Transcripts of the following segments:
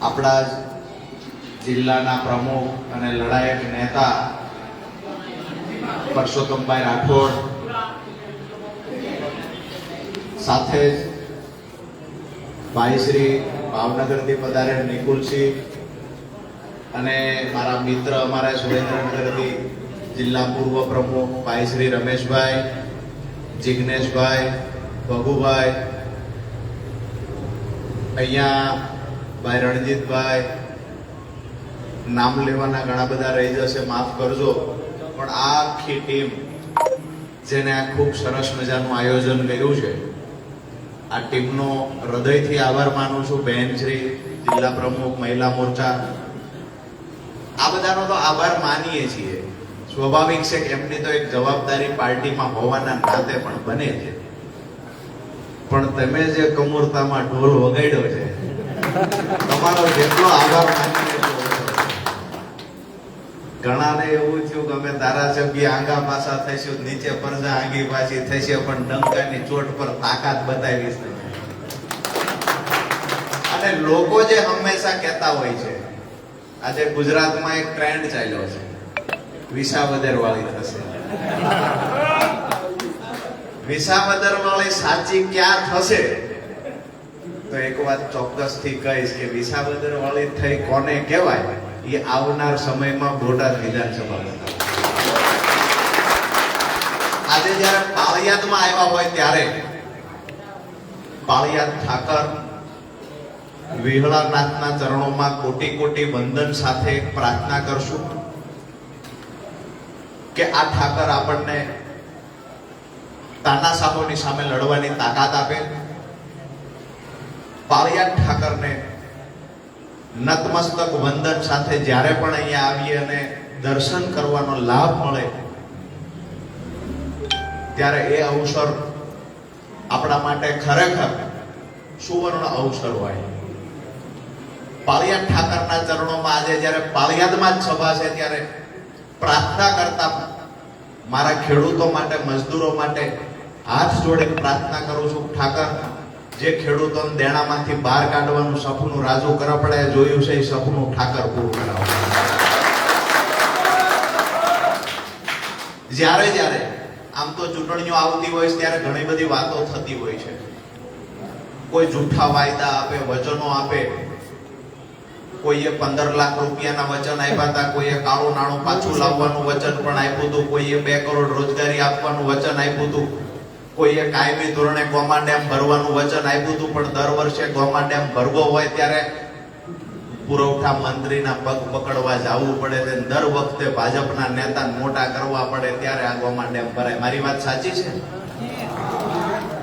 આપણા જિલ્લાના પ્રમુખ અને લડાયક નેતા પરસોત્તમભાઈ રાઠોડ સાથે જ ભાઈ શ્રી ભાવનગરથી પધારે નિકુલસિંહ અને મારા મિત્ર અમારા સુરેન્દ્રનગરથી જિલ્લા પૂર્વ પ્રમુખ ભાઈ શ્રી રમેશભાઈ, જિગ્નેશભાઈ, ભગુભાઈ. અહીંયા ભાઈ રણજીતભાઈ, નામ લેવાના ઘણા બધા રહી જશે, માફ કરજો. પણ આખી ટીમ જેને આ ખૂબ સરસ મજાનું આયોજન કર્યું છે, આ ટીમનો હૃદયથી આભાર માનું છું. બહેન શ્રી જિલ્લા પ્રમુખ, મહિલા મોરચા, આ બધાનો તો આભાર માનીએ છીએ. સ્વાભાવિક છે કે એમની તો એક જવાબદારી પાર્ટીમાં હોવાના નાતે પણ બને છે. પણ તમે જે કમૂરતામાં ઢોલ વગાડ્યો છે તમારો જેટલો આભાર. ઘણાને એવું થયું કે અમે ધારાસભ્ય આંગા પાછા થઈશું, નીચે પરજા આંગી પાછી થશે પણ ડંકાની ચોટ પર તાકાત બતાવીશ. અને લોકો જે હંમેશા કહેતા હોય છે, આજે ગુજરાતમાં એક ટ્રેન્ડ ચાલ્યો છે વિસાવદર વાળી થશે વિસાવદર વાળી સાચી ક્યાં થશે તો એક વાત ચોક્કસથી કહીશ કે વિસાવદર વાળી થઈ કોને કહેવાય, એ આવનાર સમયમાં બોટાદ વિધાનસભા આજે જ્યારે પાળિયાદમાં આવ્યા હોય ત્યારે પાળિયાદ ઠાકર વિહળાનાથના ચરણોમાં કોટી કોટી વંદન સાથે પ્રાર્થના કરશું કે આ ઠાકર આપણને તાનાશાહોની સામે લડવાની તાકાત આપે. પાળિયાદ ઠાકરને નતમસ્તક વંદન સાથે જ્યારે પણ અહીંયા આવીએ અને દર્શન કરવાનો લાભ મળે, ત્યારે એ અવસર આપણા માટે ખરેખર સુવર્ણ અવસર હોય. પાળિયાદ ઠાકરના ચરણોમાં આજે જ્યારે પાળિયાદમાં જ સભા છે, ત્યારે પ્રાર્થના કરતા મારા ખેડૂતો માટે, મજદૂરો માટે હાથ જોડે પ્રાર્થના કરું છું, ઠાકર જે ખેડૂતોને દેણામાંથી બહાર કાઢવાનું સપનું રાજુ કરપડાએ જોયું છે, એ સપનું ઠાકર પૂરું કરાવો. જ્યારે જ્યારે આમ તો ચૂંટણીઓ આવતી હોય ત્યારે ઘણી બધી વાતો થતી હોય છે. કોઈ જૂઠા વાયદા આપે, વચનો આપે. કોઈએ પંદર લાખ રૂપિયાના વચન આપ્યા હતા, કોઈએ કાળું નાણું પાછું લાવવાનું વચન પણ આપ્યું હતું, કોઈએ બે કરોડ રોજગારી આપવાનું વચન આપ્યું હતું. કોઈએ કાયમી ધોરણે ગોમા ડેમ ભરવાનું વચન આપ્યું હતું, પણ દર વર્ષે ગોમા ડેમ ભરવો હોય ત્યારે પુરવઠા મંત્રીના પગ પકડવા જવું પડે છે દર વખતે ભાજપના નેતા મોટા કરવા પડે ત્યારે આ ગોમા ડેમ ભરાય. મારી વાત સાચી છે?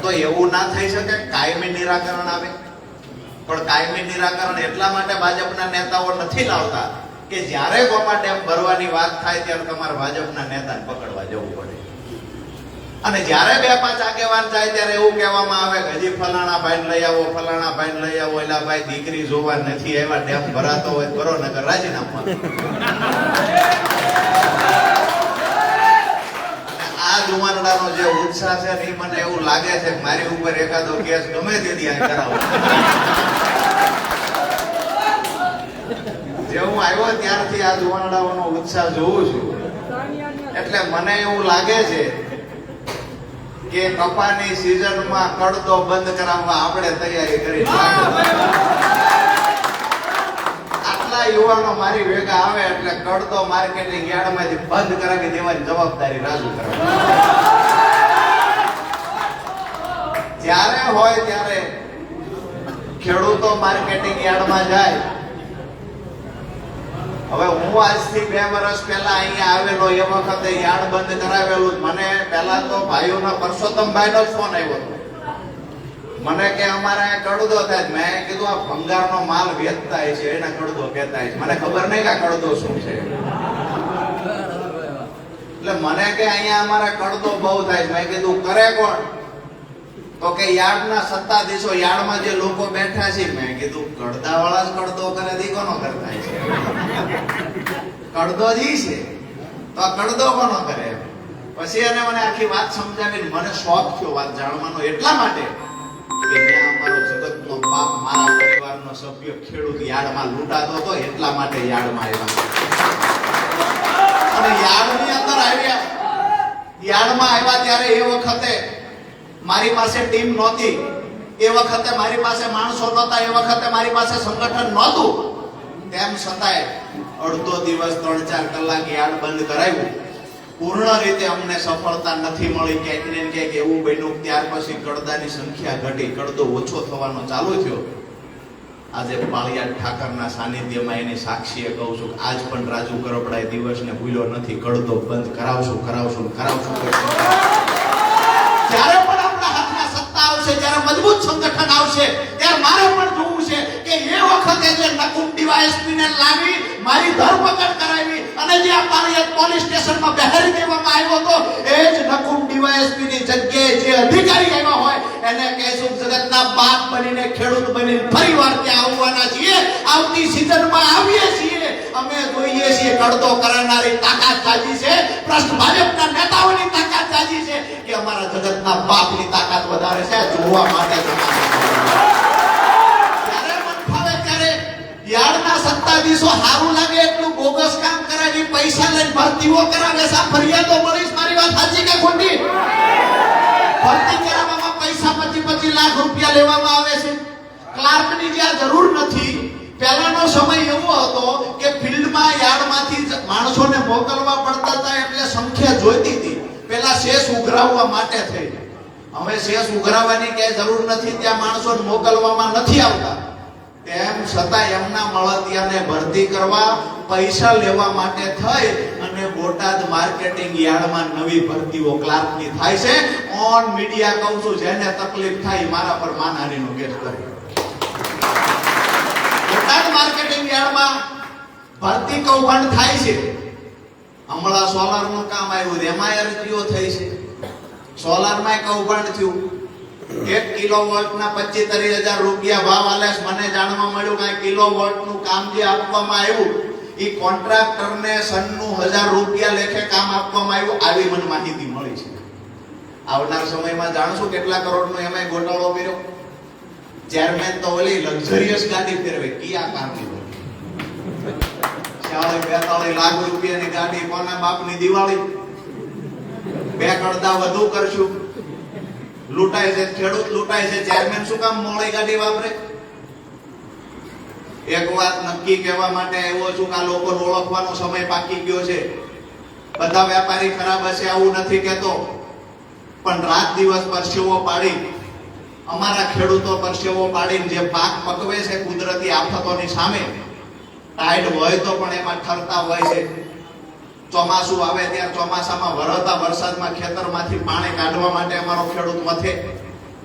તો એવું ના થઈ શકે, કાયમી નિરાકરણ આવે. પણ કાયમી નિરાકરણ એટલા માટે ભાજપના નેતાઓ નથી લાવતા કે જ્યારે ગોમા ડેમ ભરવાની વાત થાય ત્યારે તમારે ભાજપના નેતાને પકડવા જવું પડે. અને જ્યારે બે પાંચ આગેવાન જાય ત્યારે એવું કહેવામાં આવે કે હજી ફલાણા ભાઈ લઈ આવો, ફલાણા ભાઈ લઈ આવો, એલા ભાઈ દીકરી જોવા નથી એવા ડેમ ભરાતો હોય કરો નગર રાજીનામા આ જુવાનડાનો જે ઉત્સાહ છે ને મને એવું લાગે છે મારી ઉપર એકાદો કેસ ગમે તે ત્યાં કરાવો. જે હું આવ્યો ત્યારથી આ જુવાનડાઓનો ઉત્સાહ જોઉં છું. એટલે મને એવું લાગે છે કે કપાની સિઝનમાં કડતો બંધ કરાવવા આપણે તૈયારી કરી આટલા યુવાનો મારી ભેગા આવે એટલે કડતો માર્કેટિંગ યાર્ડમાંથી બંધ કરાવી દેવાની જવાબદારી રાજુ કરે. જ્યારે હોય ત્યારે ખેડૂતો માર્કેટિંગ યાર્ડમાં જાય હવે હું આજથી બે વર્ષ પહેલા અહીંયા આવેલો, એ વખતે યાર્ડ બંધ કરાવેલું મને પહેલા તો ભાઈઓના પરસોત્તમભાઈનો જ ફોન આવ્યો મને કે અમારે કડદો થાય. મેં કીધું, આ ભંગારનો માલ વેચતા છે, એના કડદો કહેતા છે. મને ખબર નહીં કે આ કડદો શું છે. એટલે મને કે અહીંયા અમારે કડદો બહુ થાય મેં કીધું, કરે કોણ? તો કે યાર્ડના સત્તાધીશો યાર્ડમાં જે લોકો બેઠા છે, મેં કીધું કડદા વાળા જ કડદો કરે દી કોનો કરતા છે. કડદો જી છે, તો આ કડદો કોનો કરે? પછી એને મને આખી વાત સમજાવીને મને શોખ થયો વાત જાણવાનો એટલા માટે કે મેં અમારો જગતનો બાપ મારા પરિવારનો સભ્ય ખેડૂત યાર્ડમાં લૂંટાતો હતો, એટલા માટે યાર્ડમાં આવ્યા. અને યાર્ડની અંદર આવ્યા. યાર્ડમાં આવ્યા ત્યારે એ વખતે મારી પાસે ટીમ નહોતી. એ વખતે મારી પાસે માણસો નહોતા, એ વખતે મારી પાસે સંગઠન નહોતું. તેમ છતાંય અડધો દિવસ, ત્રણ ચાર કલાક યાર્ડ બંધ કરાવ્યું પૂર્ણ રીતે અમને સફળતા નથી મળી, ક્યાંક ને ક્યાંક એવું બન્યું, ત્યાર પછી કડદાની સંખ્યા ઘટી કડદો ઓછો થવાનો ચાલુ થયો. આજે પાળિયા ઠાકરના સાનિધ્યમાં એની સાક્ષીએ કહું છું આજ પણ રાજુ કરપડાએ દિવસને ભૂલ્યો નથી. કડદો બંધ કરાવશું કરાવશું કરાવશું. કરશું. જ્યારે પણ આપણા હાથમાં સત્તા આવશે જ્યારે મજબૂત સંગઠન આવશે. ત્યારે મારે પણ જોવું છે કે એ વખતે જે નકુમ ડીવાયએસપી ને લાવી, મારી ધરપકડ કરાવી અને જે પાળિયાદ પોલીસ સ્ટેશનમાં બહેરી દેવામાં આવ્યો હતો, એ જ નકુમ ડીવાયએસપી ની જગ્યાએ જે અધિકારી આવ્યા હોય, એને કહેશું જગતના બાપ બનીને, ખેડૂત બનીને ફરીવાર ત્યાં આવવાના છીએ. આવતી સિઝનમાં આવીએ છીએ. અમે જોઈએ છીએ કડતો કરનારી તાકાત સાજી છે. પ્રશ્ન ભાજપના નેતાઓની તાકાત સાજી છે કે અમારા જગતના બાપની તાકાત વધારે છે. જોવા માટે જ્યારે મન ફાવે ત્યારે યાર્ડના સત્તાધીશો સારું લાગે એટલું બોગસ કામ કરાવી પૈસા લઈને ભરતીઓ કરાવે છે. આ ફરિયાદો મળીશ. મારી વાત સાચી કે ખોટી? ભરતી કરાવવામાં પૈસા પચી પચી લાખ રૂપિયા લેવામાં આવે છે. ક્લાર્કની જ્યાં જરૂર નથી પહેલાનો સમય એવો હતો કે ફિલ્ડમાં યાર્ડમાંથી માણસોને મોકલવા પડતા હતા એટલે સંખ્યા જોઈતી હતી. પેલા શેષ ઉઘરાવવા માટે થઈ. હવે શેષ ઉઘરાવવાની ક્યાંય જરૂર નથી, ત્યાં માણસોને મોકલવામાં નથી આવતા. તેમ છતાં એમના મળતિયાને ભરતી કરવા પૈસા લેવા માટે થઈ અને બોટાદ માર્કેટિંગ યાર્ડમાં નવી ભરતીઓ ક્લાર્કની થાય છે. ઓન મીડિયા કહું છું, જેને તકલીફ થાય મારા પર માનહાનીનો કેસ કર્યો માર્કેટિંગ યાર્ડમાં ભરતી કૌભાંડ થાય છે. હમણાં સોલારનું કામ આવ્યું એમાં અરજીઓ થઈ છે. સોલારમાં કૌભાંડ થયું. એક કિલો વોટના પચીસ ત્રીસ હજાર રૂપિયા ભાવ આલે મને જાણવા મળ્યું કે કિલો વોટનું કામ જે આપવામાં આવ્યું એ કોન્ટ્રાક્ટર ને સનનું હજાર રૂપિયા લેખે કામ આપવામાં આવ્યું, આવી મને માહિતી મળી છે. આવનાર સમયમાં જાણશું કેટલા કરોડ નો એમાં ગોટાળો કર્યો. ચેરમેન તો ઓલી લક્ઝરિયસ ગાડી ફેરવે કિયા કારની ચાલે બેતાલીસ લાખ રૂપિયાની ગાડી, કોના બાપની દિવાળી? બે કડદા વધુ કરશું. લૂંટાય છે, ખેડૂત લૂંટાય છે ચેરમેન શું કામ મોડી ગાડી વાપરે? એક વાત નક્કી કહેવા માટે આવ્યો છું કે આ લોકોને ઓળખવાનો સમય પાકી ગયો છે. બધા વેપારી ખરાબ હશે, આવું નથી કહેતો. પણ રાત દિવસ પરસેવો પાડી અમારા ખેડૂતો પરસેવો પાડીને જે પાક પકવે છે કુદરતી આફતોની સામે ટાઈડ હોય તો પણ એમાં ઠરતા હોય છે. ચોમાસું આવે ત્યાં ચોમાસામાં વરતા વરસાદમાં ખેતરમાંથી પાણી કાઢવા માટે અમારો ખેડૂત મથે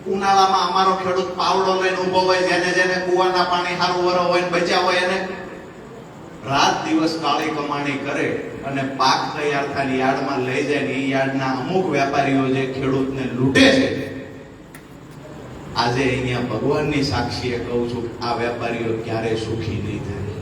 ઉનાળામાં અમારો ખેડૂત પાવડો લઈને ઊભો હોય, જેને જેને કુવાના પાણી સારું વરો હોય ને બચ્યા હોય એને. રાત દિવસ કાળી કમાણી કરે અને પાક તૈયાર થાય યાર્ડમાં લઈ જાય ને એ યાર્ડના અમુક વેપારીઓ જે ખેડૂતને લૂંટે છે આજે અહીંયા ભગવાનની સાક્ષીએ કહું છું, આ વેપારીઓ ક્યારે સુખી નહીં થાય.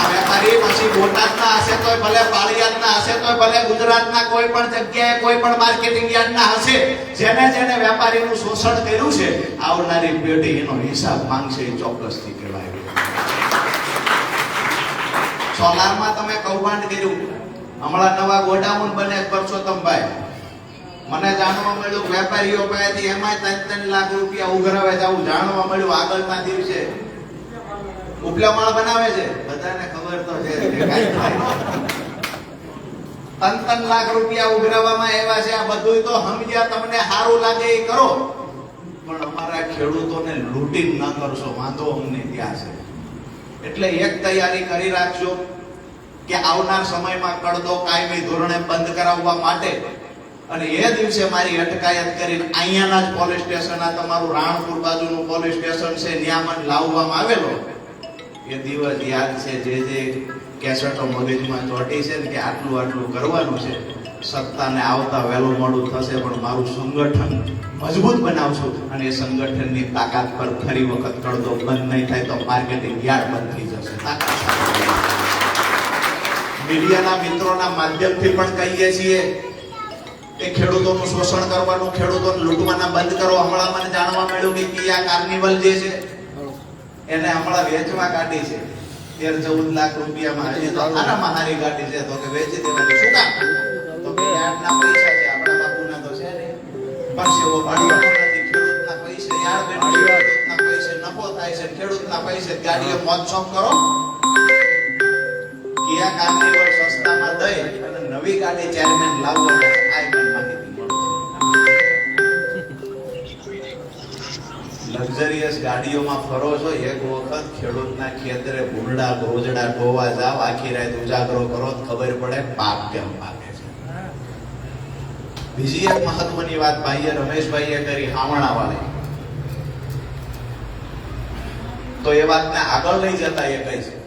આ વેપારી પછી બોટાદના હશે તોય ભલે પાળિયાદના હશે તોય ભલે ગુજરાતના કોઈ પણ જગ્યાએ કોઈ પણ માર્કેટિંગ યાર્ડના હશે, જેને જેને વેપારીનું શોષણ કર્યું છે, આવનારી પેઢી હિસાબ માંગશે એ ચોક્કસથી કહેવાય. તમે કૌભાંડ કર્યું. હમણાં નવા ગોડાઉન બને, પરસોત્તમભાઈ. મને જાણવા મળ્યું વેપારીઓ પાસેથી એમાં ત્રણ ત્રણ લાખ રૂપિયા ઉઘરાવે છે. આવું જાણવા મળ્યું આગળના દિવસે. ઉપલા માળ બનાવે છે? બધાને ખબર તો છે. ત્રણ ત્રણ લાખ રૂપિયા ઉઘરાવવામાં એવા છે. આ બધું તો સમજ્યા તમને સારું લાગે એ કરો. પણ અમારા ખેડૂતોને લૂંટી ન કરશો. વાંધો અમને ત્યાં છે. એટલે એક તૈયારી કરી રાખજો કે આવનાર સમયમાં કડદો કાયમી ધોરણે બંધ કરાવવા માટે અને એ દિવસે મારી અટકાયત કરીને અહીંયાના જ પોલીસ સ્ટેશન આ તમારું રાણપુર બાજુનું પોલીસ સ્ટેશન છે, ત્યાં મને લાવવામાં આવેલો. એ દિવસ યાદ છે જે જે કેસેટો મગજમાં ચોટી છે ને કે આટલું આટલું કરવાનું છે. સત્તાને આવતા વહેલું મોડું થશે, પણ મારું સંગઠન મજબૂત બનાવશું અને એ સંગઠનની તાકાત પર ફરી વખત કડદો બંધ નહીં થાય તો માર્કેટિંગ યાર્ડ બંધ થઈ જશે. મીડિયાના મિત્રોના માધ્યમથી પણ કહીએ છીએ કે ખેડૂતોનું શોષણ કરવાનું, ખેડૂતોને લૂંટવાના બંધ કરો. હમણાં મને જાણવા મળ્યું કે કિયા કાર્નિવલ જે છે, એને હમણાં વેચવા કાઢી છે. તેર ચૌદ લાખ રૂપિયામાં. હજી તો આનામાં હારી ગાડી છે, તો કે વેચી દેવાની. શું કામ? તો કે યાર્ડના પૈસા છે, આપણા બાપુના તો છે નહીં પરસેવો પાડવાનો નથી. ખેડૂતના પૈસે નફો થાય છે, ખેડૂતના પૈસે ગાડીઓ મોજ કરો. કિયા કાર્નિવલ સસ્તામાં દઈ નવી ગાડી ચેરમેન લાવવાના આ માહિતી લક્ઝરિયસ ગાડીઓમાં ફરો છો, એક વખત ખેડૂતના ખેતરે ભૂંડા ભોજડા ધોવા જાવ, આખી રાત ઉજાગરો કરો ખબર પડે પાક કેમ પાકે છે. બીજી એક મહત્વની વાત ભાઈએ રમેશભાઈએ કરી હાવણા વાળી તો એ વાતને આગળ લઈ જતા એ કહે છે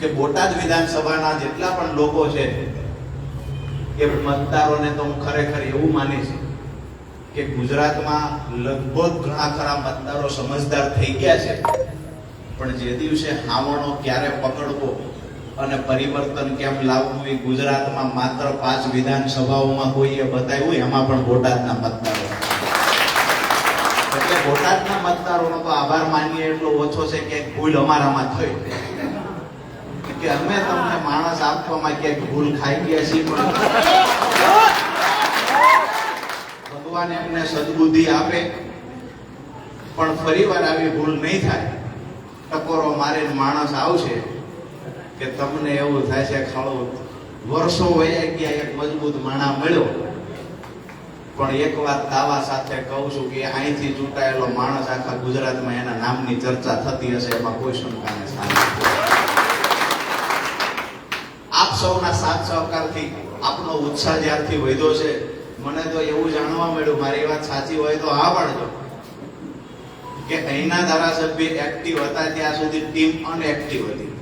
કે બોટાદ વિધાનસભાના જેટલા પણ લોકો છે, એ મતદારોને તો હું ખરેખર એવું માનીશ કે ગુજરાતમાં લગભગ ઘણા ખરા મતદારો સમજદાર થઈ ગયા છે. પણ જે દિવસે હાવણો ક્યારે પકડવો અને પરિવર્તન કેમ લાવવું એ ગુજરાતમાં માત્ર પાંચ વિધાનસભાઓમાં કોઈએ બતાવ્યું, એમાં પણ બોટાદના મતદારો. એટલે બોટાદના મતદારોનો તો આભાર માનીએ એટલો ઓછો છે કે ભૂલ અમારામાં થઈ. કે અમે તમને માણસ આપવામાં ક્યાંક ભૂલ ખાઈ ગયા છીએ પણ ભગવાન એમને સદબુદ્ધિ આપે. પણ ફરીવાર આવી ભૂલ નહીં થાય. ટકોરો મારીને માણસ આવશે કે તમને એવું થાય છે, ખાળો વર્ષો વયા ગયા, એક મજબૂત માણા મળ્યો. પણ એક વાત દાવા સાથે કહું છું કે અહીંથી ચૂંટાયેલો માણસ આખા ગુજરાતમાં એના નામની ચર્ચા થતી હશે, એમાં કોઈ શંકા નથી. આપ સૌના સાથ સહકારથી આપનો ઉત્સાહ જ્યારથી વધ્યો છે, મને તો એવું જાણવા મળ્યું, મારી વાત સાચી હોય તો હા પાડજો કે અહીંના ધારાસભ્ય એક્ટિવ હતા ત્યાં સુધી ટીમ અનએક્ટિવ હતી.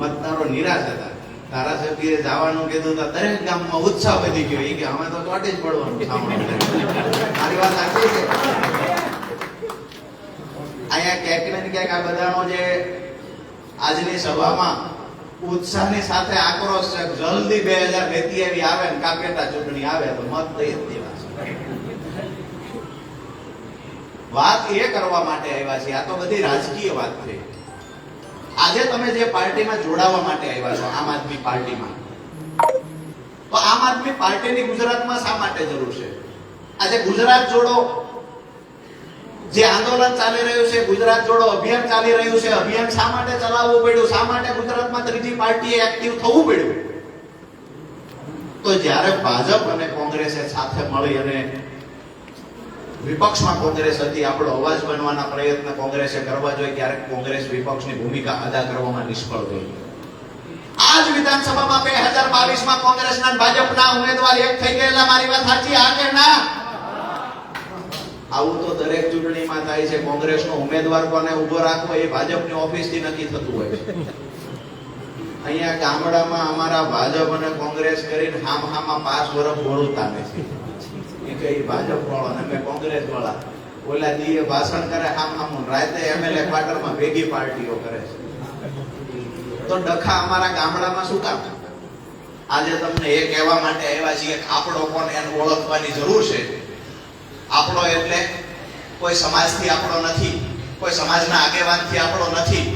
મતદારો નિરાશ હતા. ધારાસભ્યએ જવાનું કીધું તો દરેક ગામમાં ઉત્સાહ વધી ગયો. એ કે અમે તો ચોટી જ પડવાનું મારી વાત સાચી છે? અહીંયા ક્યાંક ને ક્યાંક આ બધાનો જે આજની સભામાં ઉત્સાહની સાથે આક્રોશ છે. જલ્દી બે હજાર એવી આવે ને કાપેટા ચૂંટણી આવે, તો મત દઈ જ દેવા વાત એ કરવા માટે આવ્યા છે આ તો બધી રાજકીય વાત છે. આજે તમે જે પાર્ટીમાં જોડાવા માટે આવ્યા છો, આમ આદમી પાર્ટીમાં, તો આમ આદમી પાર્ટીની ગુજરાતમાં શા માટે જરૂર છે? આજે ગુજરાત જોડો જે આંદોલન ચાલી રહ્યું છે, ગુજરાત જોડો અભિયાન ચાલી રહ્યું છે, અભિયાન શા માટે ચલાવવું પડ્યું? શા માટે ગુજરાતમાં ત્રીજી પાર્ટીએ એક્ટિવ થવું પડ્યું? તો જ્યારે ભાજપ અને કોંગ્રેસે સાથે મળી અને વિપક્ષમાં કોંગ્રેસ હતી, આપણો અવાજ બનવાના પ્રયત્ન કોંગ્રેસે કરવા જોઈએ, ક્યારેક કોંગ્રેસ વિપક્ષની ભૂમિકા અદા કરવામાં નિષ્ફળ ગઈ. આજ વિધાનસભામાં બે હજાર બાવીસમાં કોંગ્રેસના ભાજપના ઉમેદવાર એક થઈ ગયેલા. મારી વાત સાચી, આ કે ના? આવું તો દરેક ચૂંટણીમાં થાય છે. કોંગ્રેસનો ઉમેદવાર કોને ઊભો રાખવો એ ભાજપની ઓફિસથી નક્કી થતું હોય છે. અહીંયા ગામડામાં અમારા ભાજપ અને કોંગ્રેસ કરીને હામ હામાં પાંચ વર્ષ બોલતા નથી એ કે ભાજપ વાળો ને કોંગ્રેસ વાળા. ઓલા દીએ ભાષણ કરે હામ હામ. રાતે એમએલએ ક્વાર્ટરમાં ભેગી પાર્ટીઓ કરે છે. તો ડખા અમારા ગામડામાં શું કામ આજે તમને એ કહેવા માટે આવ્યા છીએ કે આપણો કોણ એને ઓળખવાની જરૂર છે. આપણો એટલે કોઈ સમાજથી આપણો નથી, કોઈ સમાજના આગેવાનથી આપણો નથી.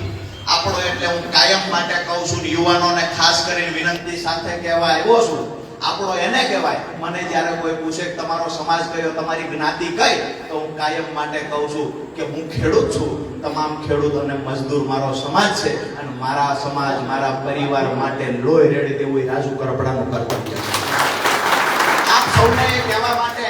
આપણો એટલે હું કાયમ માટે કહું છું યુવાનોને ખાસ કરીને વિનંતી સાથે કહેવા આવ્યો છું. આપણો એને કહેવાય, મને જ્યારે કોઈ પૂછે કે તમારો સમાજ કયો, તમારી જ્ઞાતિ કઈ, તો હું કાયમ માટે કહું છું કે હું ખેડૂત છું. તમામ ખેડૂત અને મજદૂર મારો સમાજ છે અને મારા સમાજ, મારા પરિવાર માટે લોહી રેડી દેવું એ રાજુ કરપડાનું કર્તવ્ય આપ સૌને કહેવા માટે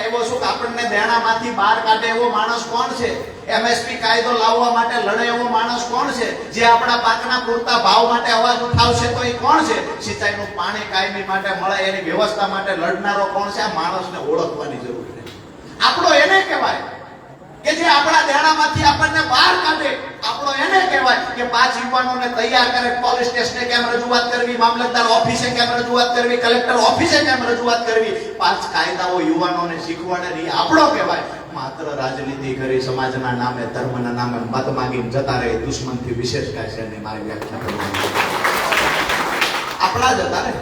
આપણને દેણામાંથી બહાર કાઢે એવો માણસ કોણ છે? એમએસપી કાયદો લાવવા માટે લડે એવો માણસ કોણ છે? જે આપણા પાકના પૂરતા ભાવ માટે અવાજ ઉઠાવશે તો એ કોણ છે? સિંચાઈનું પાણી કાયમી માટે મળે, એની વ્યવસ્થા માટે લડનારો કોણ છે? આ માણસને ઓળખવાની જરૂર છે. આપણો એને કહેવાય. દેણામાંથી આપણને બહાર કાઢે. આપણો એને કહેવાય કે પાંચ યુવાનોને તૈયાર કરે, પોલીસ સ્ટેશને કેમ રજૂઆત કરવી, મામલતદાર ઓફિસે કેમ રજૂઆત કરવી, કલેક્ટર ઓફિસે કેમ રજૂઆત કરવી? પાંચ કાયદાઓ યુવાનોને શીખવાડે નહીં આપણો કહેવાય. માત્ર રાજનીતિ કરી સમાજના નામે, ધર્મના નામે મત માગીને જતા રહે, દુશ્મનથી વિશેષ કાંઈ છે નહીં, મારી વ્યાખ્યા કરવાની આપણા જ હતા ને?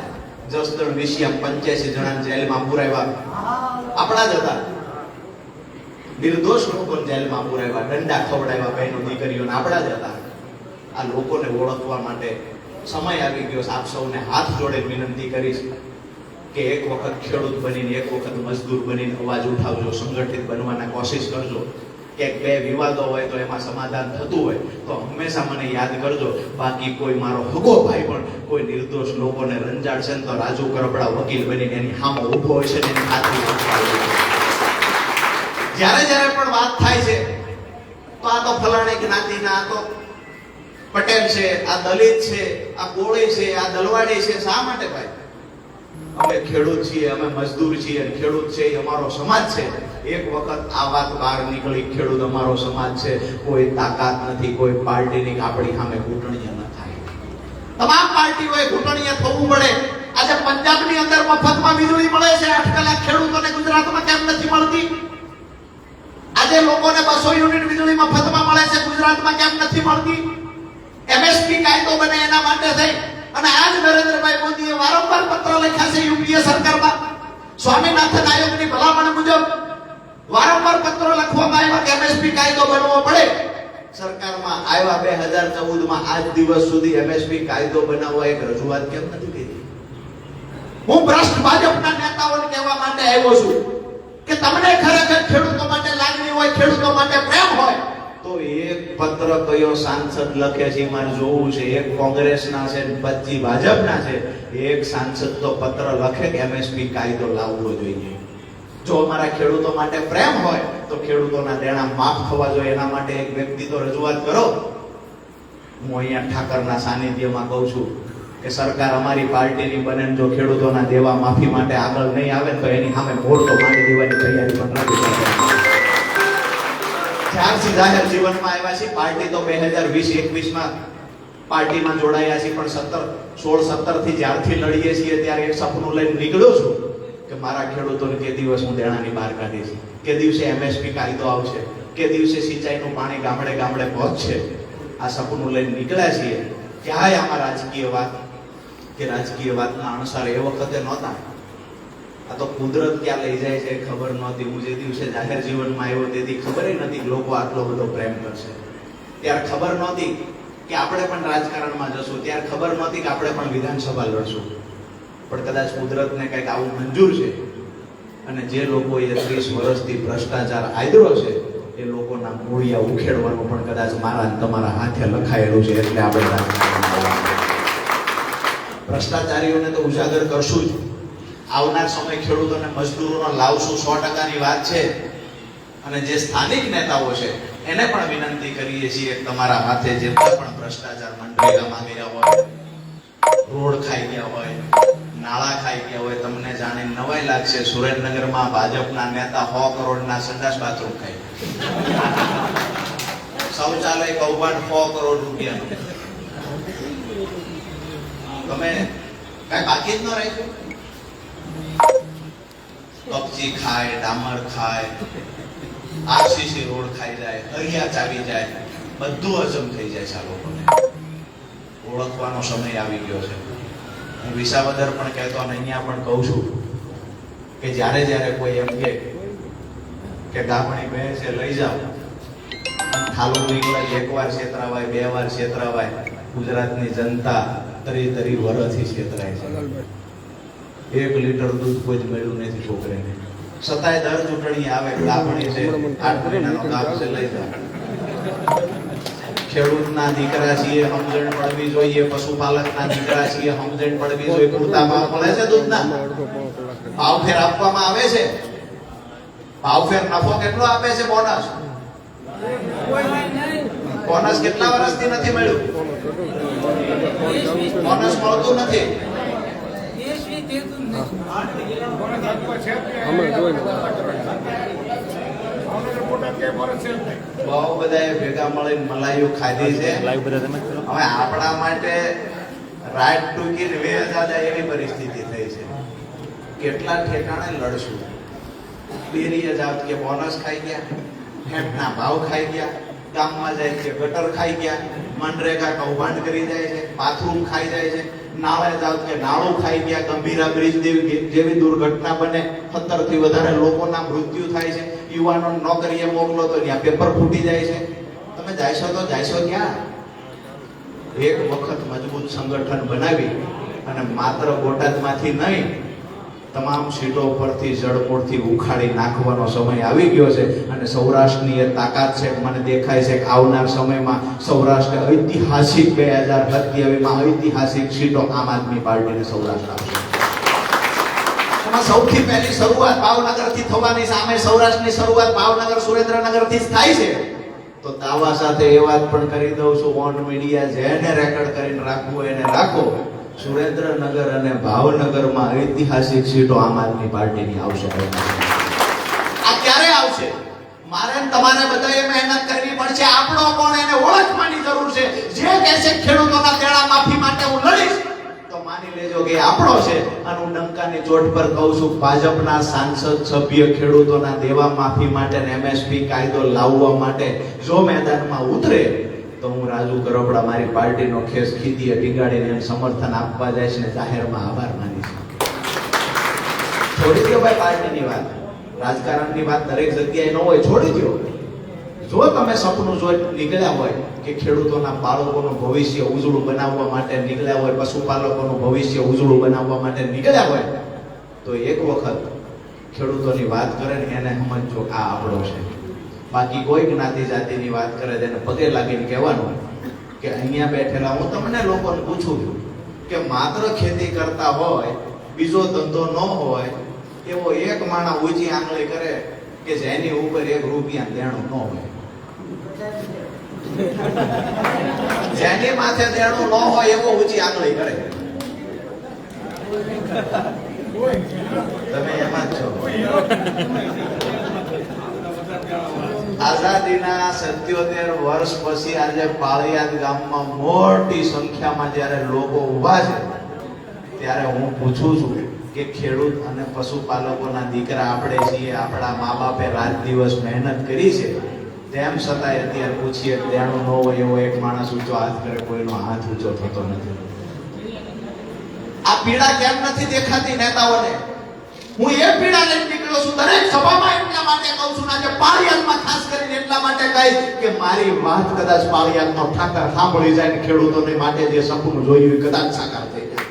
જસદણ વિશિયા પંચ્યાસી જણા જેલમાં પુરાવ્યા. આપણા જ હતા. નિર્દોષ લોકોને જેલમાં પુરાવ્યા, દંડા ખવડાવ્યા બહેનો દીકરીઓને આપણા જ હતા આ લોકોને ઓળખવા માટે સમય આવી ગયો. આપ સૌને હાથ જોડે વિનંતી કરીશ કે એક વખત ખેડૂત બનીને, એક વખત મજદૂર બનીને અવાજ ઉઠાવજો, સંગઠિત બનવાના કોશિશ કરજો ક્યાંક બે વિવાદો હોય તો એમાં સમાધાન થતું હોય તો હંમેશા મને યાદ કરજો બાકી કોઈ મારો હગો ભાઈ પણ કોઈ નિર્દોષ લોકોને રંજાડશે ને તો રાજુ કરપડા વકીલ બનીને એની સામે ઊભો હોય છે એની ખાતરી. જ્યારે જ્યારે પણ વાત થાય છે, તો આ તો ફલાણી જ્ઞાતિના આ તો પટેલ છે, આ દલિત છે, આ કોળી છે, આ દલવાડી છે, શા માટે ભાઈ? અમે ખેડૂત છીએ, અમે મજદૂર છીએ ખેડૂત છે એ અમારો સમાજ છે. એક વખત આ વાત બહાર નીકળી, ખેડૂત અમારો સમાજ છે. કોઈ તાકાત નથી, કોઈ પાર્ટીની આપણી સામે ઘૂંટણીય ન થાય. તમામ પાર્ટીઓએ ઘૂંટણીય થવું પડે. આજે પંજાબની અંદર મફતમાં વીજળી મળે છે. આઠ કલાક ખેડૂતોને ગુજરાતમાં કેમ નથી મળતી? આજે લોકોને બસો યુનિટ વીજળી મફતમાં મળે છે, ગુજરાતમાં કેમ નથી મળતી? એમએસપી કાયદો બને એના માટે થઈ. અને આજ નરેન્દ્રભાઈ મોદીએ વારંવાર પત્ર લખ્યા છે યુપીએ સરકારમાં. સ્વામીનાથન આયોગની ભલામણ મુજબ વારંવાર પત્રો લખવામાં આવ્યા કે એમએસપી કાયદો બનવો પડે. સરકારમાં આવ્યા બે હજાર ચૌદમાં આજ દિવસ સુધી એમએસપી કાયદો બનાવવા એક રજૂઆત કેમ નથી કરી હું ભ્રષ્ટ ભાજપના નેતાઓને કહેવા માટે આવ્યો છું કે તમને ખરેખર ખેડૂતો હોય, ખેડૂતો માટે પ્રેમ હોય. તો એક પત્ર કયો સાંસદ લખે છે મારે જોવું છે. એક કોંગ્રેસના છે પચી ભાજપના છે. એક સાંસદ તો પત્ર લખે કે એમએસપી કાયદો લાવવો જોઈએ. જો અમારા ખેડૂતો માટે પ્રેમ હોય, તો ખેડૂતોના દેણા માફ થવા જોઈએ. એના માટે એક વ્યક્તિ તો રજૂઆત કરો. હું અહીંયા ઠાકરના સાનિધ્યમાં કહું છું કે સરકાર અમારી પાર્ટીની બને જો ખેડૂતોના દેવા માફી માટે આગળ નહીં આવે તો એની સામે મોટો માંડી દેવાની તૈયારી પણ નથી કરતા જ્યારથી જાહેર જીવનમાં આવ્યા છે પાર્ટી તો બે હજાર વીસ, એકવીસમાં પાર્ટીમાં જોડાયા છે પણ સત્તર, સોળ સત્તરથી જ્યારથી લડીએ છીએ ત્યારે એક સપનું લઈને નીકળ્યો છું કે મારા ખેડૂતોને કે દિવસ હું દેણાની બહાર કાઢીશ. કે દિવસે એમએસપી કાયદો આવશે, કે દિવસે સિંચાઈનું પાણી ગામડે ગામડે પહોંચશે. આ સપનું લઈને નીકળ્યા છીએ. ક્યાંય આમાં રાજકીય વાત, કે રાજકીય વાતના અણસાર એ વખતે નહોતા. આ તો કુદરત ક્યાં લઈ જાય છે, ખબર નહોતી. હું જે દિવસે જાહેર જીવનમાં આવ્યો તેથી ખબર નથી લોકો આટલો બધો પ્રેમ કરશે. ત્યારે ખબર નહોતી કે આપણે પણ રાજકારણમાં જશું. ત્યારે ખબર નહોતી કે આપણે પણ વિધાનસભા લડશું. પણ કદાચ કુદરતને કંઈક આવું મંજૂર છે અને જે લોકોએ ત્રીસ વર્ષથી ભ્રષ્ટાચાર આદરો છે, એ લોકોના મૂળિયા ઉખેડવાનું પણ કદાચ મારા તમારા હાથે લખાયેલું છે એટલે આપણે ભ્રષ્ટાચારીઓને તો ઉજાગર કરશું જ. આવનાર સમય ખેડૂતોને મજદૂરોનો લાવશું સો ટકાની વાત છે. અને જે સ્થાનિક નેતાઓ છે, એને પણ વિનંતી કરીએ છીએ તમારા હાથે જે પણ ભ્રષ્ટાચાર મનરેગામાં ગયા હોય, રોડ ખાઈ ગયા હોય, નાળા ખાઈ ગયા હોય, તમને જાણે નવાઈ લાગશે. સુરેન્દ્રનગરમાં ભાજપના નેતા સો કરોડના સંડાસ બાથરૂમ ખાઈ શૌચાલય કૌભાંડ સો કરોડ રૂપિયાનું. તમે કઈ બાકી જ ન રાખ્યું? કપચી ખાય, ડામર ખાય આરસીસી રોડ ખાઈ જાય, હરિયા ચાવી જાય, બધું હજમ થઈ જાય છે આ લોકોને. ઓળખવાનો સમય આવી ગયો છે. હું વિસાવદર પણ કહેતો અને અહીંયા પણ કહું છું કે જ્યારે જ્યારે કોઈ એમ કે કે ગામણી બે છે લઈ જાઓ થાલું નીકળે એકવાર છેતરાવાય, બે વાર છેતરાવાય, ગુજરાતની જનતા તરી તરી વરથી છેતરાય છે. એક લીટર દૂધ કોઈ જ મળ્યું નથી છોકરીને. છતાંય દર ચૂંટણી આવે ગામણી છે, આઠ મહિનાનો લાભ છે, લઈ જાઓ ખેડૂતના દીકરા છીએ, સમજણ પડવી જોઈએ, પશુપાલકના દીકરા છીએ, સમજણ પડવી જોઈએ, પૂરતા ભાવ મળે છે દૂધના? ભાવફેર આપવામાં આવે છે? ભાવફેર નફો કેટલો આપે છે બોનસ બોનસ કેટલા વર્ષથી નથી મળ્યું? બોનસ મળતું નથી. બહુ ભેગા મળીને મલાઈઓ ખાધી છે. હવે આપણા માટે રાત ટૂંકીને વેચા જાય એવી પરિસ્થિતિ થઈ છે. કેટલા ઠેકાણે લડશું? બેરીએ જાવ કે બોનસ ખાઈ ગયા ફેટના ભાવ ખાઈ ગયા ગામમાં જાય છે ગટર ખાઈ ગયા મનરેગા કૌભાંડ કરી જાય છે બાથરૂમ ખાઈ જાય છે. નાળે જાવ કે નાળું ખાઈ ગયા, ગંભીરા બ્રિજ જેવી દુર્ઘટના બને સત્તરથી વધારે લોકોના મૃત્યુ થાય છે, યુવાનો નોકરીએ મોકલો તો ત્યાં પેપર ફૂટી જાય છે. તમે જાયશો તો જાયશો ક્યાં? એક વખત મજબૂત સંગઠન બનાવી અને માત્ર બોટાદમાંથી નહીં તમામ સીટો પરથી જડમૂળથી ઉખાડી નાખવાનો સમય આવી ગયો છે અને સૌરાષ્ટ્રની એ તાકાત છે, મને દેખાય છે કે આવનાર સમયમાં સૌરાષ્ટ્ર ઐતિહાસિક બે હજાર સત્યાવીસમાં ઐતિહાસિક સીટો આમ આદમી પાર્ટીને સૌરાષ્ટ્ર આપશે. સૌથી પહેલી શરૂઆત ભાવનગરથી થવાની સામે સૌરાષ્ટ્રની શરૂઆત ભાવનગર સુરેન્દ્રનગરથી જ થાય છે. તો દાવા સાથે એ વાત પણ કરી દઉં છું. ઓન મીડિયા જેને રેકોર્ડ કરીને રાખવું એને રાખો. સુરેન્દ્રનગર અને ભાવનગરમાં ઐતિહાસિક સીટો આમ આદમી પાર્ટીની આવશે. આ ક્યારે આવશે? મારે તમારે બધાએ મહેનત કરવી પડશે. આપણો કોણ એને ઓળખવાની જરૂર છે? જે કહેશે ખેડૂતોના દેણા માફી માટે હું લડીશ. તો માની લેજો કે આપણો છે. અને હું ડંકાની ચોટ પર કહું છું, ભાજપના સાંસદ સભ્ય ખેડૂતોના દેવા માફી માટે એમએસપી કાયદો લાવવા માટે જો મેદાનમાં ઉતરે તો હું રાજુ કરપડા મારી પાર્ટીનો ખેસ ખીદીએ ટીંગાડીને એમ સમર્થન આપવા જઈશ ને જાહેરમાં આભાર માનીશ. છોડી દો ભાઈ પાર્ટીની વાત. રાજકારણની વાત દરેક જગ્યાએ ન હોય, છોડી દો જો તમે સપનું જોઈ નીકળ્યા હોય કે ખેડૂતોના બાળકોનું ભવિષ્ય ઉજળું બનાવવા માટે નીકળ્યા હોય, પશુપાલકોનું ભવિષ્ય ઉજળું બનાવવા માટે નીકળ્યા હોય, તો એક વખત ખેડૂતોની વાત કરે ને એને સમજજો, આ આપણો છે. બાકી કોઈ જ્ઞાતિ જાતિની વાત કરે તેને પગે લાગીને કહેવાનું કે અહીંયા બેઠેલા હું તમને લોકોને પૂછું છું કે માત્ર ખેતી કરતા હોય, બીજો ધંધો ન હોય, એવો એક માણા ઊંચી આંગળી કરે કે જેની ઉપર એક રૂપિયા દેણું ન હોય. જેની માથે દેણું ન હોય, એવો ઊંચી આંગળી કરે. તમે એમાં જ છો. આઝાદીના સત્યોતેર વર્ષ પછી આજે પાળિયાદ ગામમાં મોટી સંખ્યામાં જ્યારે લોકો ઊભા છે, ત્યારે હું પૂછું છું કે ખેડૂત અને પશુપાલકોના દીકરા આપણે છીએ, આપણા મા બાપે રાત દિવસ મહેનત કરી છે, તેમ છતાંય અત્યારે પૂછીએ, તેણું ન હોય એવો એક માણસ ઊંચો હાથ કરે, કોઈનો હાથ ઊંચો થતો નથી. આ પીડા કેમ નથી દેખાતી નેતાઓને? હું એ પીડા લઈને નીકળ્યો છું. દરેક સભામાં એટલા માટે કહું છું ને આજે પાળિયાદમાં ખાસ કરીને એટલા માટે કહી કે મારી વાત કદાચ પાળિયાદનો ઠાકર સાંભળી જાય ને ખેડૂતોને માટે જે સપનું જોયું કદાચ સાકાર થઈ જાય.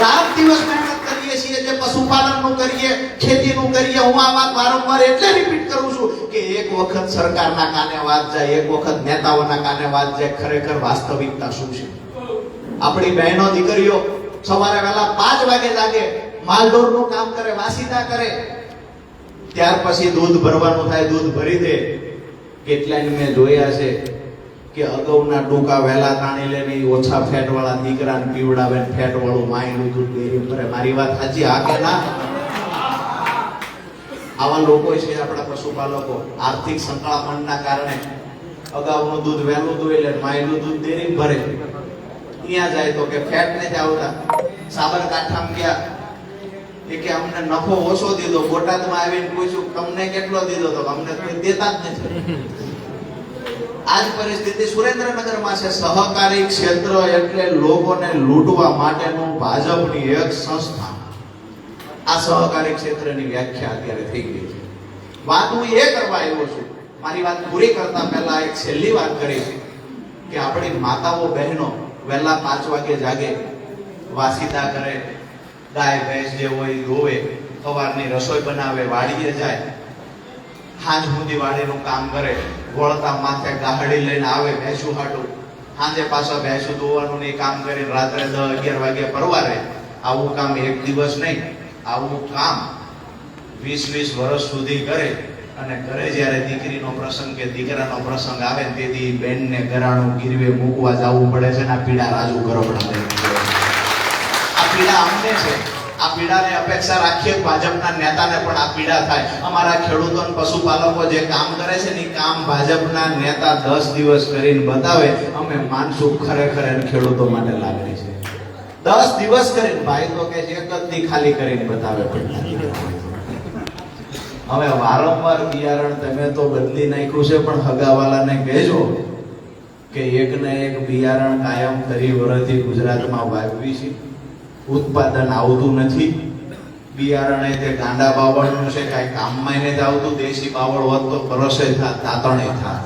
રાત દિવસ મહેનત કરીએ છીએ જે પશુપાલનનું કરીએ, ખેતીનું કરીએ. હું આ વાત વારંવાર એટલે રિપીટ કરું છું કે એક વખત સરકારના કાને વાત જાય, એક વખત નેતાઓના કાને વાત જાય, ખરેખર વાસ્તવિકતા શું છે? આપણી બહેનો દીકરીઓ સવારે વહેલા પાંચ વાગે જાગે માલઢોરનું કામ કરે, વાસીદા કરે. ત્યાર પછી દૂધ ભરવાનું થાય, દૂધ ભરી દે. કેટલાય મેં જોયા છે કે અગાઉના ટૂંકા વહેલા તાણી લે ને ઓછા ફેટ વાળા દીકરાને પીવડાવે ને ફેટ વાળું માયનું દૂધ ડેરી ભરે મારી વાત સાચી, હા કે ના? આવા લોકો છે આપણા પશુપાલકો. આર્થિક સંકળામણના કારણે અગાઉનું દૂધ વહેલું દોઈ લે માયનું દૂધ ડેરી ભરે. ત્યાં જાય તો કે ફેટ નથી આવતા. સાબરકાંઠામાં ગયા. એ કે અમને નફો ઓછો દીધો, બોટાદમાં આવીને પૂછ્યું, તમને કેટલો દીધો? તો અમને કોઈ દેતા જ નથી. આજ પરિસ્થિતિ સુરેન્દ્રનગરમાં છે. સહકારી ક્ષેત્ર એટલે લોકોને લૂંટવા માટેનું ભાજપની એક સંસ્થા. આ સહકારી ક્ષેત્રની વ્યાખ્યા અત્યારે થઈ ગઈ છે. વાત હું એ કરવા આવ્યો છું. મારી વાત પૂરી કરતા પહેલા એક છેલ્લી વાત કરી છે કે આપણી માતાઓ બહેનો વહેલા પાંચ વાગે જાગે, વાસીદા કરે ગાય, ભેંસ જે હોય ધોવે, સવારની રસોઈ બનાવે, વાડીએ જાય. સાંજ સુધી વાડીનું કામ કરે વળતા માથે ગાહડી લઈને આવે ભેંસું હાટું. સાંજે પાછા ભેંસું ધોવાનું એ કામ કરીને રાત્રે દસ અગિયાર વાગે પરવારે. આવું કામ એક દિવસ નહીં, આવું કામ વીસ વીસ વર્ષ સુધી કરે. અને ઘરે જ્યારે દીકરીનો પ્રસંગ કે દીકરાનો પ્રસંગ આવે તેથી બેનને ઘરાણું ગીરવે, મૂકવા જવું પડે છે ને આ પીડા રાજુ કરોપડા આ પીડા અમને છે. પીડાને અપેક્ષા રાખીએ ભાજપના નેતાને પણ આ પીડા થાય. અમારા ખેડૂતો પશુપાલકો જે કામ કરે છે ને કામ ભાજપના નેતા દસ દિવસ કરીને બતાવે. અમે માનસુખ ખરેખર ખેડૂતો માટે લાગણી છે. દસ દિવસ કરીને ભાઈ તો કે એક જ થી ખાલી કરીને બતાવે હવે વારંવાર બિયારણ તમે તો બદલી નાખ્યું છે, પણ હગાવાલાને કહેજો કે એક ને એક બિયારણ કાયમ કરી વર્ષથી ગુજરાતમાં વાવ્યું છે. ઉત્પાદન આવતું નથી. બિયારણે તે ગાંડા બાવળનું છે, કાંઈ કામમાં એને જ આવતું, દેશી બાવળ હોત તો પરસે થાત તાતણે થાત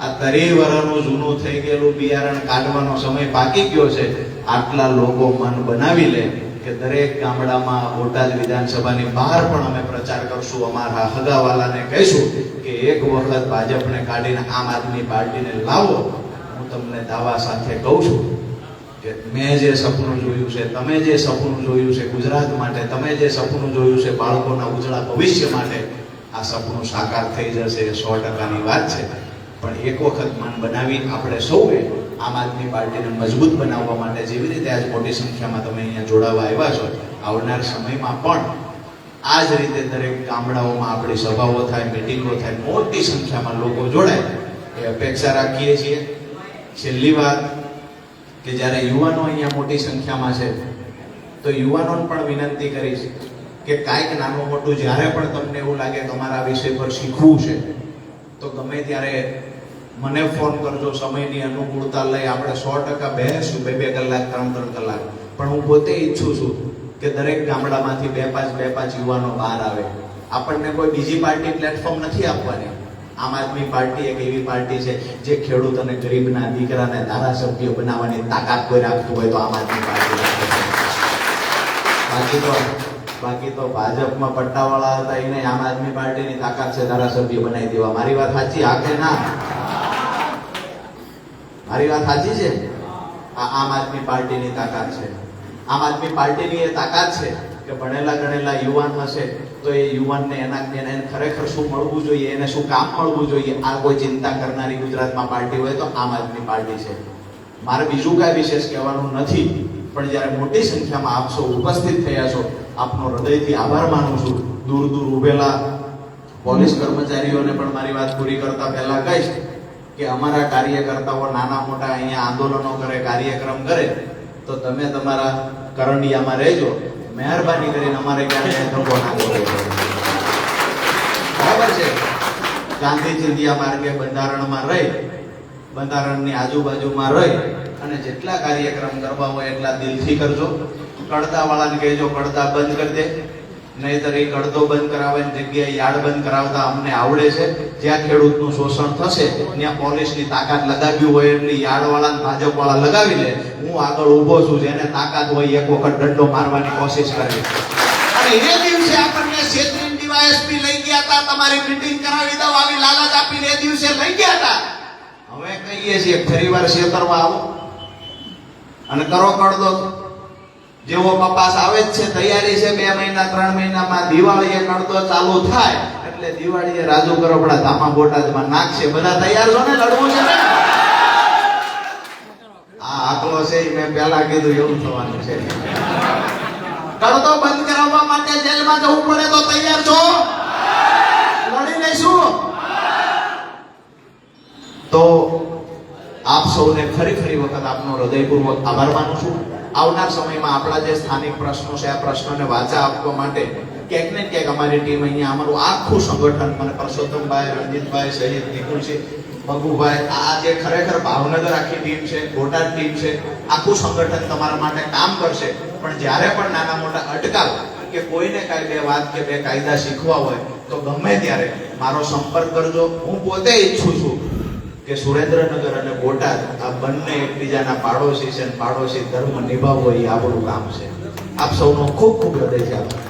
આ તરી વરનું જૂનું થઈ ગયેલું બિયારણ કાઢવાનો સમય પાકી ગયો છે. આટલા લોકો મન બનાવી લે કે દરેક ગામડામાં બોટાદ વિધાનસભાની બહાર પણ અમે પ્રચાર કરશું. અમારા હગાવાલાને કહીશું કે એક વખત ભાજપને કાઢીને આમ આદમી પાર્ટીને લાવો. હું તમને દાવા સાથે કહું છું મેં જે સપનું જોયું છે, તમે જે સપનું જોયું છે ગુજરાત માટે, તમે જે સપનું જોયું છે બાળકોના ઉજળા ભવિષ્ય માટે, આ સપનું સાકાર થઈ જશે એ સો ટકાની વાત છે. પણ એક વખત મન બનાવી આપણે સૌએ આમ આદમી પાર્ટીને મજબૂત બનાવવા માટે જેવી રીતે આજ મોટી સંખ્યામાં તમે અહીંયા જોડાવા આવ્યા છો, આવનાર સમયમાં પણ આ જ રીતે દરેક ગામડાઓમાં આપણી સભાઓ થાય મિટિંગો થાય, મોટી સંખ્યામાં લોકો જોડાય, એ અપેક્ષા રાખીએ છીએ. છેલ્લી વાત કે જ્યારે યુવાનો અહીંયા મોટી સંખ્યામાં છે, તો યુવાનોને પણ વિનંતી કરીશ કે કાંઈક નાનું મોટું જ્યારે પણ તમને એવું લાગે તમારા વિષય પર શીખવું છે, તો ગમે ત્યારે મને ફોન કરજો, સમયની અનુકૂળતા લઈ આપણે સો ટકા બેસું બે બે કલાક, ત્રણ ત્રણ કલાક. પણ હું પોતે ઈચ્છું છું કે દરેક ગામડામાંથી બે પાંચ બે પાંચ યુવાનો બહાર આવે. આપણને કોઈ બીજી પાર્ટી પ્લેટફોર્મ નથી આપવાની. આમ આદમી પાર્ટી એક એવી પાર્ટી છે જે ખેડૂત અને ગરીબના દીકરાને ધારાસભ્ય બનાવવાની તાકાત કોઈ રાખતું હોય તો આમ આદમી પાર્ટી બાકી તો બાકી તો ભાજપમાં પટ્ટાવાળા હતા, એને આમ આદમી પાર્ટીની તાકાત છે ધારાસભ્ય બનાવી દેવા. મારી વાત સાચી? આ કે ના? મારી વાત સાચી છે? આ આમ આદમી પાર્ટીની તાકાત છે. આમ આદમી પાર્ટીની એ તાકાત છે કે ભણેલા ગણેલા યુવાન હશે તો એ યુવાનને એના એને ખરેખર શું મળવું જોઈએ, એને શું કામ મળવું જોઈએ, આ કોઈ ચિંતા કરનારી ગુજરાતમાં પાર્ટી હોય તો આમ આદમી પાર્ટી છે. મારે બીજું કાંઈ વિશેષ કહેવાનું નથી, પણ જ્યારે મોટી સંખ્યામાં આપ સૌ ઉપસ્થિત થયા છો, આપનો હૃદયથી આભાર માનું છું. દૂર દૂર ઉભેલા પોલીસ કર્મચારીઓને પણ મારી વાત પૂરી કરતા પહેલા કહીશ કે અમારા કાર્યકર્તાઓ નાના મોટા અહીંયા આંદોલનો કરે, કાર્યક્રમ કરે, તો તમે તમારા કરંડિયામાં રહેજો. મહેરબાની કરીને અમારે ક્યાંય ધક્કો ના બરાબર છે? ગાંધી ચિંધિયા માર્ગે બંધારણમાં રહી, બંધારણની આજુબાજુમાં રહી અને જેટલા કાર્યક્રમ કરવા હોય એટલા દિલથી કરજો. કડતા વાળાને કહેજો કડતા બંધ કરી દે. નહીતર એ ગળદો બંધ કરાવવાની જગ્યાએ યાર્ડ બંધ કરાવતા અમને આવડે છે. જ્યાં ખેડૂતનું શોષણ થશે, ત્યાં પોલીસની તાકાત લગાવી હોય એમની યાર્ડવાળા ભાજપવાળા લગાવી લે. હું આગળ ઊભો છું, જેને તાકાત હોય એક વખત દંડો મારવાની કોશિશ કરે અને એ દિવસે આપણને ક્ષેત્રીય ડીવાયએસપી લઈ ગયા હતા, તમારી મીટિંગ કરાવી દઉં, આવી લાલચ આપીને એ દિવસે લઈ ગયા હતા. હવે કહીએ છીએ, ફરી વાર છેતરવા આવો. અને કરો કડદો. જેવો કપાસ આવે જ છે, તૈયારી છે, બે મહિના, ત્રણ મહિનામાં દિવાળીએ કડતો ચાલુ થાય, એટલે દિવાળીએ રાજુ કરપડા ધામા બોટાદમાં નાખશે બધા તૈયાર છો ને? લડવું છે ને? આ આકલો છે મેં પહેલા કીધું, એવું થવાનું છે. કરતો બંધ કરાવવા માટે જેલમાં જવું પડે તો તૈયાર છો? લડી લઈશું? તો આપ સૌને ફરી ફરી વખત આપનો હૃદયપૂર્વક આભાર માનું છું. આવનાર સમયમાં આપણા જે સ્થાનિક પ્રશ્નો છે, આ પ્રશ્નોને વાચા આપવા માટે ક્યાંક ને ક્યાંક અમારી ટીમ અહીંયા અમારું આખું સંગઠન, મને પરસોત્તમભાઈ, રણજીતભાઈ સહિત નિકુલજી ભગુભાઈ, આ જે ખરેખર ભાવનગર આખી ટીમ છે, બોટાદ ટીમ છે, આખું સંગઠન તમારા માટે કામ કરશે. પણ જ્યારે પણ નાના મોટા અટકાવ કે કોઈને કાંઈ બે વાત કે બે કાયદા શીખવા હોય, તો ગમે ત્યારે મારો સંપર્ક કરજો. હું પોતે ઈચ્છું છું કે સુરેન્દ્રનગર અને બોટાદ આ બંને એકબીજાના પાડોશી છે પાડોશી ધર્મ નિભાવવો એ આપણું કામ છે. આપ સૌનો ખૂબ ખૂબ હૃદયથી આભાર